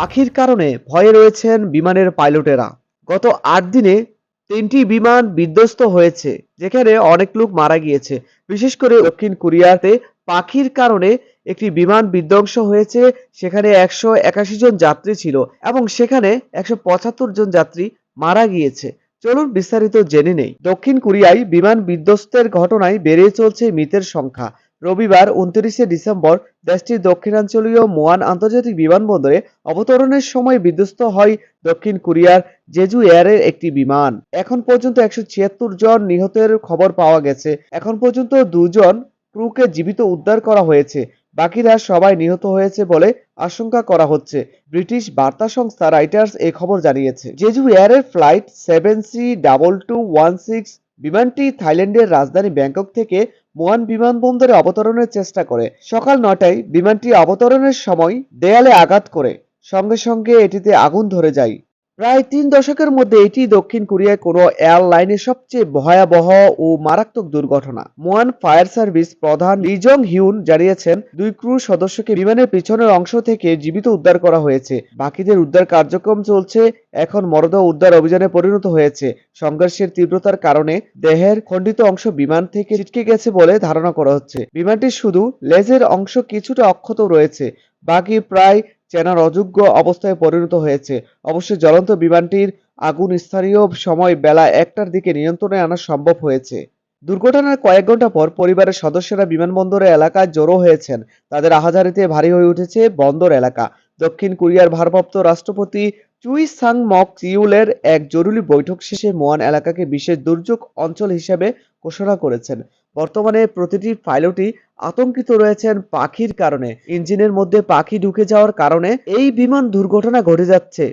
পাখির কারণে ভয়ে রয়েছেন বিমানের পাইলটেরা। গত আট দিনে তিনটি বিমান বিধ্বস্ত হয়েছে, যেখানে অনেক লোক মারা গিয়েছে। বিশেষ করে দক্ষিণ কোরিয়াতে পাখির কারণে একটি বিমান বিধ্বংস হয়েছে, সেখানে একশো একাশি জন যাত্রী ছিল এবং সেখানে একশো পঁচাত্তর জন যাত্রী মারা গিয়েছে। চলুন বিস্তারিত জেনে নেই। দক্ষিণ কোরিয়ায় বিমান বিধ্বস্তের ঘটনায় বেড়ে চলছে মৃতের সংখ্যা। রবিবার উনত্রিশে ডিসেম্বর দেশটির দক্ষিণাঞ্চলীয় মোয়ান আন্তর্জাতিক বিমানবন্দরে অবতরণের সময় বিধ্বস্ত হয় দক্ষিণ কোরিয়ার জেজু এয়ারের একটি বিমান। এখন পর্যন্ত একশো ছিয়াত্তর জন নিহতের খবর পাওয়া গেছে। এখন পর্যন্ত দুজন ক্রুকে জীবিত উদ্ধার করা হয়েছে। বাকিরা সবাই নিহত হয়েছে বলে আশঙ্কা করা হচ্ছে। ব্রিটিশ বার্তা সংস্থা রাইটার্স এ খবর জানিয়েছে। Jeju এয়ারের flight seven C double two one six বিমানটি থাইল্যান্ডের রাজধানী ব্যাংকক থেকে মোয়ান বিমানবন্দরে অবতরণের চেষ্টা করে। সকাল নটায় বিমানটি অবতরণের সময় দেয়ালে আঘাত করে। সঙ্গে সঙ্গে এটিতে আগুন ধরে যায়। প্রায় তিন দশকের মধ্যে এটি দক্ষিণ কোরিয়ায় কোনো এয়ারলাইনের সবচেয়ে ভয়াবহ ও মারাত্মক দুর্ঘটনা। মোয়ান ফায়ার সার্ভিস প্রধান লিজং হিউন জানিয়েছেন, দুই ক্রু সদস্যকে বিমানের পিছনের অংশ থেকে জীবিত উদ্ধার করা হয়েছে। বাকিদের উদ্ধার কার্যক্রম চলছে, এখন মরদেহ উদ্ধার অভিযানে পরিণত হয়েছে। সংঘর্ষের তীব্রতার কারণে দেহের খণ্ডিত অংশ বিমান থেকে ছিটকে গেছে বলে ধারণা করা হচ্ছে। বিমানটির শুধু লেজের অংশ কিছুটা অক্ষত রয়েছে, বাকি প্রায় চেনার অযোগ্য অবস্থায় পরিণত হয়েছে। অবশ্য জ্বলন্ত বিমানটির আগুন স্থানীয় সময় বেলা একটার দিকে নিয়ন্ত্রণে আনা সম্ভব হয়েছে। দুর্ঘটনার কয়েক ঘণ্টা পর পরিবারের সদস্যরা বিমানবন্দরে এলাকায় জড়ো হয়েছেন। তাদের আহাজারিতে ভারী হয়ে উঠেছে বন্দর এলাকা। দক্ষিণ কোরিয়ার ভারপ্রাপ্ত রাষ্ট্রপতি চুই সাং মক সিউলের এক জরুরি বৈঠক শেষে মোয়ান এলাকাকে বিশেষ দুর্যোগ অঞ্চল হিসেবে ঘোষণা করেছেন। বর্তমানে প্রতিটি পাইলটই আতঙ্কিত রয়েছেন পাখির কারণে। ইঞ্জিনের মধ্যে পাখি ঢুকে যাওয়ার কারণে এই বিমান দুর্ঘটনা ঘটে যাচ্ছে।